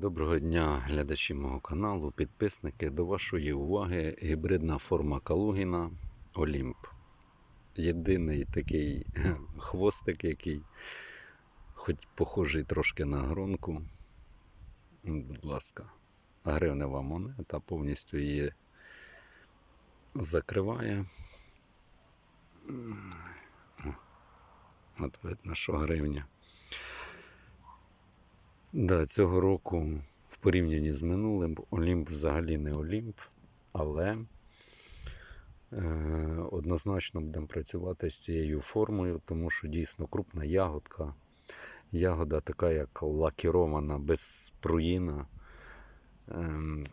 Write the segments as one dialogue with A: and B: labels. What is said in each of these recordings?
A: Доброго дня, глядачі мого каналу, підписники. До вашої уваги гібридна форма Калугіна Олімп. Єдиний такий хвостик, який хоч похожий трошки на гронку. Будь ласка, гривнева монета повністю її закриває. От видно, що гривня. Да, цього року в порівнянні з минулим Олімп взагалі не Олімп, але е, однозначно будемо працювати з цією формою, тому що дійсно крупна ягодка. Ягода така, як лакірована, без пруїна. Ем,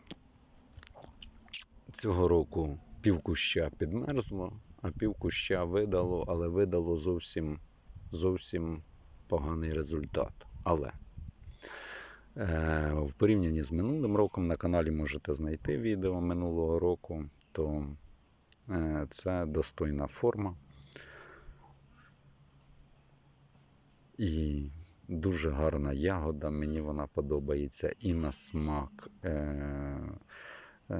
A: цього року півкуща підмерзло, а півкуща видало, але видало зовсім, зовсім поганий результат. Але Е, В порівнянні з минулим роком на каналі можете знайти відео минулого року, то е, це достойна форма. І дуже гарна ягода. Мені вона подобається і на смак. Е, е,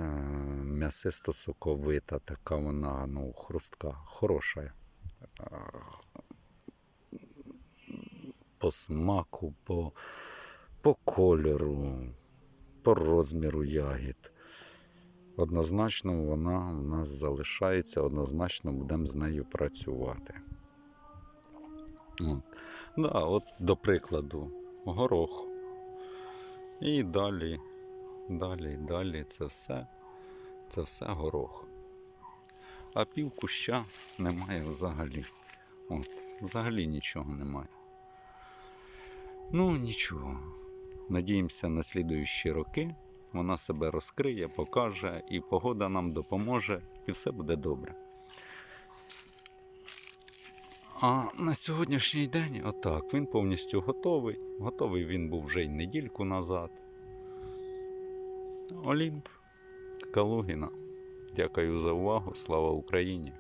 A: М'ясисто соковита, така вона ну, хрустка, хороша. Е, По смаку, по по кольору, по розміру ягід. Однозначно вона у нас залишається, однозначно будемо з нею працювати. От. Да, от до прикладу, горох. І далі, далі, далі це все, це все горох. А пів куща немає взагалі. От, взагалі нічого немає. Ну, нічого. Надіємося на слідуючі роки. Вона себе розкриє, покаже, і погода нам допоможе, і все буде добре. А на сьогоднішній день, отак, він повністю готовий. Готовий він був вже й недільку назад. Олімп, Калугіна. Дякую за увагу. Слава Україні!